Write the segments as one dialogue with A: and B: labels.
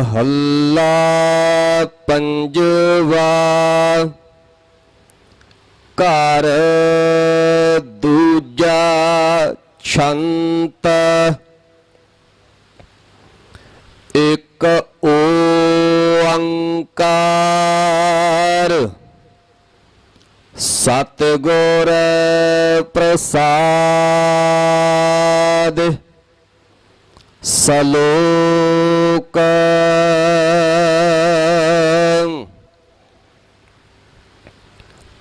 A: ਮਹੱਲਾ ਪੰਜਵਾ ਘਰ ਦੂਜਾ ਛੰਤ ਇੱਕ ਓੰਕਾਰ। ਸਤਿਗੁਰ ਪ੍ਰਸਾਦ ਸਲੋਕ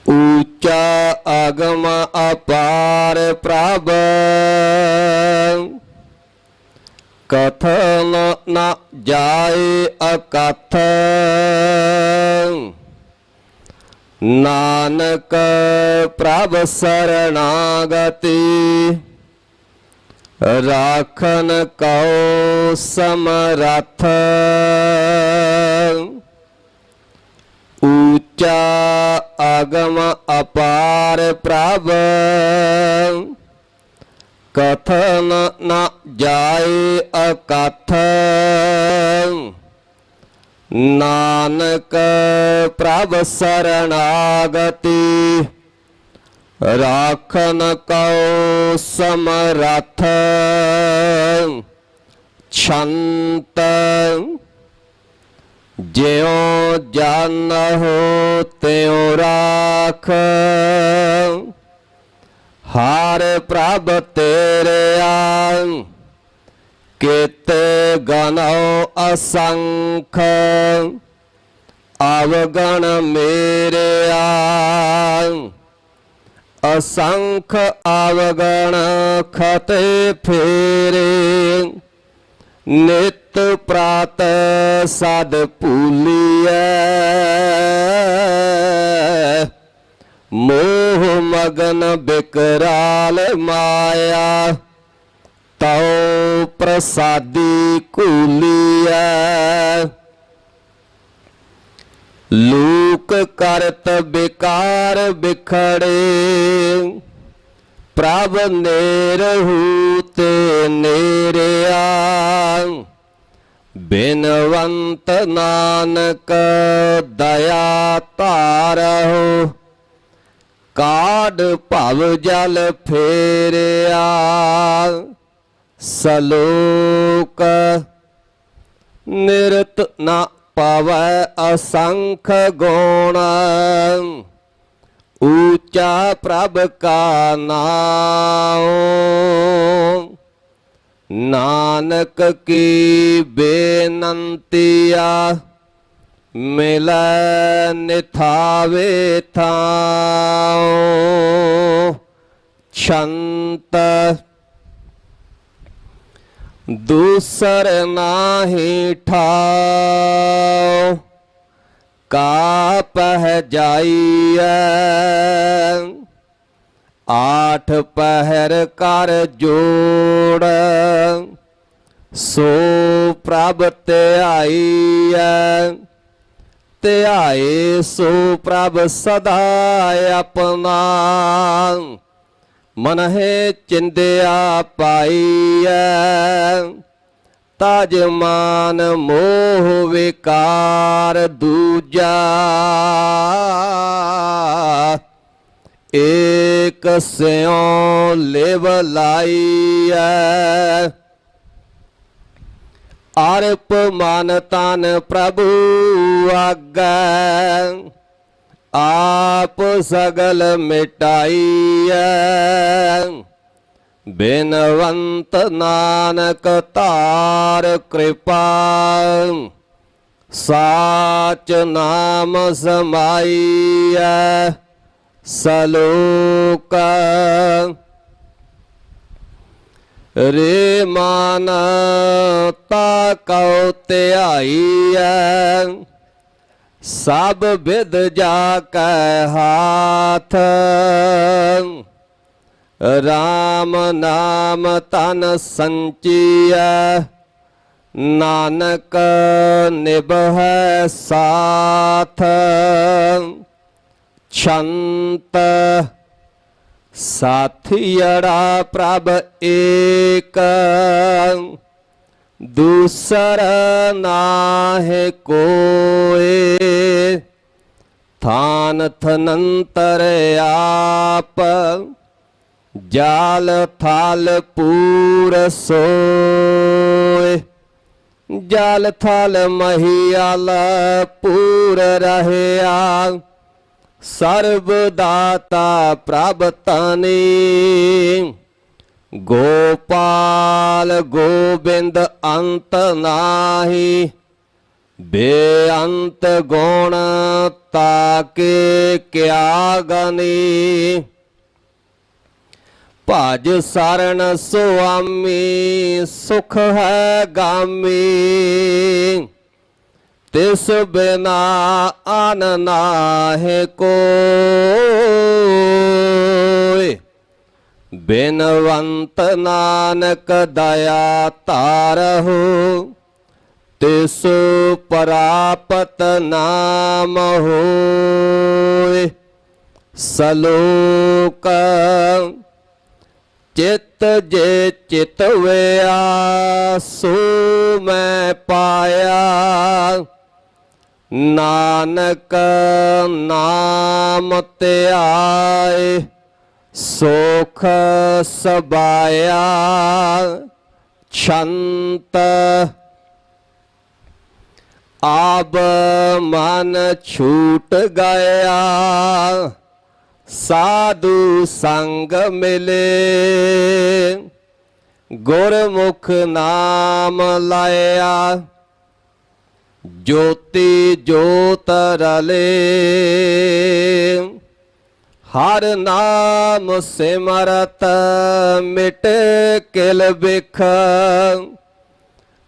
A: ਉੱਚਾ ਅਗਮ ਅਪਾਰ ਪ੍ਰਭ। ਕਥਨ ਨ ਜਾਏ ਅਕਥ। ਨਾਨਕ ਪ੍ਰਭ ਸਰਣਾਗਤੀ। ਰਾਖਨ ਕਉ ਸਮਰਥ। ਉੱਚਾ ਅਗਮ ਅਪਾਰ ਪ੍ਰਭ। ਕਥਨ ਨ ਜਾਏ ਅਕਥ। ਨਾਨਕ ਪ੍ਰਭ ਸਰਣਾਗਤੀ। ਰਾਖਨ ਕਉ ਸਮਰਥ, ਛੰਤ, ਜਿਉ ਜਨ ਹੋ ਤਿਉ ਰਾਖ। ਹਾਰ ਪ੍ਰਭ ਤੇਰੇ ਆਂ ਕਿਤੇ ਗਨਉ ਅਸੰਖ। ਅਵਗਣ ਮੇਰੇ ਆਂ ਅਸੰਖ ਅਵਗਣ ਖਤੇ ਫੇਰੇ, ਨਿਤ ਪ੍ਰਾਤ ਸਦ ਭੂਲੀਐ। ਮੋਹ ਮਗਨ ਬਿਕਰਾਲ ਮਾਇਆ, ਤਉ ਪ੍ਰਸਾਦੀ ਕੂਲੀਐ ਲੋਕ ਕਰਤ ਬਿਕਾਰ ਬਿਖੜੇ ਪ੍ਰਭ ਨੇਰਹੂ ਤੇ ਨੇਰਿਆ। ਬਿਨਵੰਤ ਨਾਨਕ ਦਇਆ ਧਾਰਹੁ ਕਾਢ ਭਵ ਜਲ ਫੇਰਿਆ। ਸਲੋਕ ਨਿਰਤ ਨਾ ਪਾਵੈ ਅਸੰਖ ਗੁਣ। ਊਚਾ ਪ੍ਰਭ ਕਾ ਨਾਮ ਨਾਨਕ ਕੀ ਬੇਨੰਤੀਆ ਮਿਲੈ ਨਿਥਾਵੇ ਥਾਉ। ਛੰਤ ਦੂਸਰ ਨਾਹੀ ਠਾਉ ਕਾ ਪਹਿ ਜਾਈਐ। ਆਠ ਪਹਿਰ ਕਰ ਜੋੜ, ਸੋ ਪ੍ਰਭ ਧਿਆਈਐ। ਧਿਆਏ ਸੋ ਪ੍ਰਭ ਸਦਾ ਆਪਣਾ। ਮਨ ਹੈ ਚਿੰਦਿਆ ਪਾਈਐ, ਤਜ ਮਾਨ ਮੋਹ ਵਿਕਾਰ ਦੂਜਾ। ਏਕ ਸਿਉ ਲਿਵ ਲਾਈਐ, ਅਰਪ ਮਨ ਤਨ ਪ੍ਰਭੂ ਆਗੈ। ਆਪ ਸਗਲ ਮਿਟਾਈਐ। ਬਿਨਵੰਤ ਨਾਨਕ ਧਾਰ ਕਿਰਪਾ। ਸਾਚ ਨਾਮ ਸਮਾਈਐ। ਸਲੋਕ। ਰੇ ਮਾਨ ਤਾ ਕਉ ਧਿਆਈਐ। ਸਭ ਵਿਦ ਜਾ ਕੈ ਹਾਥ। ਰਾਮ ਨਾਮ ਤਨ ਸੰਚੀਐ। ਨਾਨਕ ਨਿਭੈ ਸਾਥ। ਛੰਤ ਸਾਥੀੜਾ ਪ੍ਰਭ ਏਕ। ਦੂਸਰ ਨਾਹਿ ਕੋਏ, ਥਾਨ ਥਨੰਤਰ ਆਪ, ਜਾਲ ਥਾਲ ਪੂਰ ਸੋਏ। ਜਾਲ ਥਾਲ ਮਹੀਆਲ ਪੂਰ ਰਹਿਆ ਸਰਬ ਦਾਤਾ ਪ੍ਰਭ ਤਾਨੀ। ਗੋਪਾਲ ਗੋਬਿੰਦ ਅੰਤ ਨਾਹੀ, ਬੇਅੰਤ ਗੁਣ ਤਾਕੇ ਕਿਆ ਗਨੀ। ਭਜ ਸਰਣ ਸੁਆਮੀ, ਸੁਖ ਹੈ ਗਾਮੀ। ਤਿਸ ਬਿਨਾ ਆਨ ਨਾਹਿ ਕੋਇ ਬਿਨਵੰਤ ਨਾਨਕ ਦਇਆ ਤਾਰਹੁ ਤਿਸ ਪ੍ਰਾਪਤ ਨਾਮ ਹੋਇ। ਸਲੋਕ, ਚਿਤ ਜੇ ਚਿਤਵਿਆ ਸੋ ਮੈਂ ਪਾਇਆ। ਨਾਨਕ ਨਾਮ ਧਿਆਏ। ਸੁਖ ਸਬਾਇਆ ਛੰਤ ਆਬ ਮਨ ਛੂਟ ਗਿਆ, ਸਾਧੂ ਸੰਗ ਮਿਲੇ। ਗੁਰਮੁਖ ਨਾਮ ਲਾਇਆ, ਜੋਤੀ ਜੋਤ ਰਲੇ। ਹਰ ਨਾਮ ਸਿਮਰਤ ਮਿਟ ਕਿਲ ਬਿਖ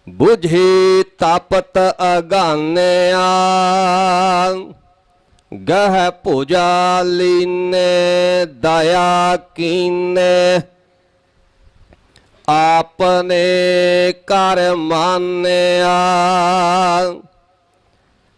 A: ਬੁਝੀ ਤਾਪਤ ਅਗਾਨਿਆ। ਗਹਿ ਭੁਜਾ ਲੀਨੇ, ਦਇਆ ਕੀਨੇ। ਆਪਨੇ ਕਰ ਮਾਨਿਆ।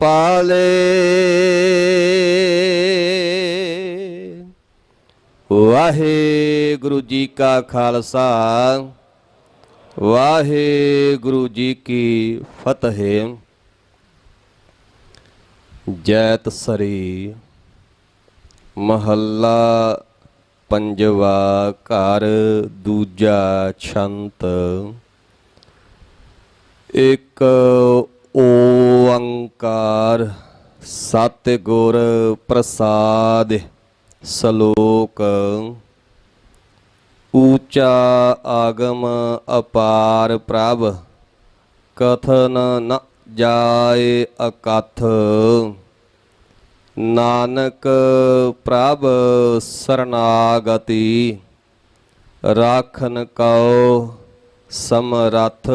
A: ਪਾਲੇ ਵਾਹਿਗੁਰੂ ਜੀ ਕਾ ਖਾਲਸਾ, ਵਾਹਿਗੁਰੂ ਜੀ ਕੀ ਫਤਿਹ। ਜੈਤ ਸਰੀ ਮਹੱਲਾ ਪੰਜਵਾ ਘਰ ਦੂਜਾ ਛੰਤ। ਇੱਕ ਓੰਕਾਰ ਸਤਿਗੁਰ ਪ੍ਰਸਾਦ ਸ਼ਲੋਕ ਊਚਾ ਆਗਮ ਅਪਾਰ ਪ੍ਰਭ, ਕਥਨ ਨ ਜਾਏ ਅਕਥ। ਨਾਨਕ ਪ੍ਰਭ ਸਰਨਾਗਤੀ, ਰਾਖਨ ਕਉ ਸਮਰਥ।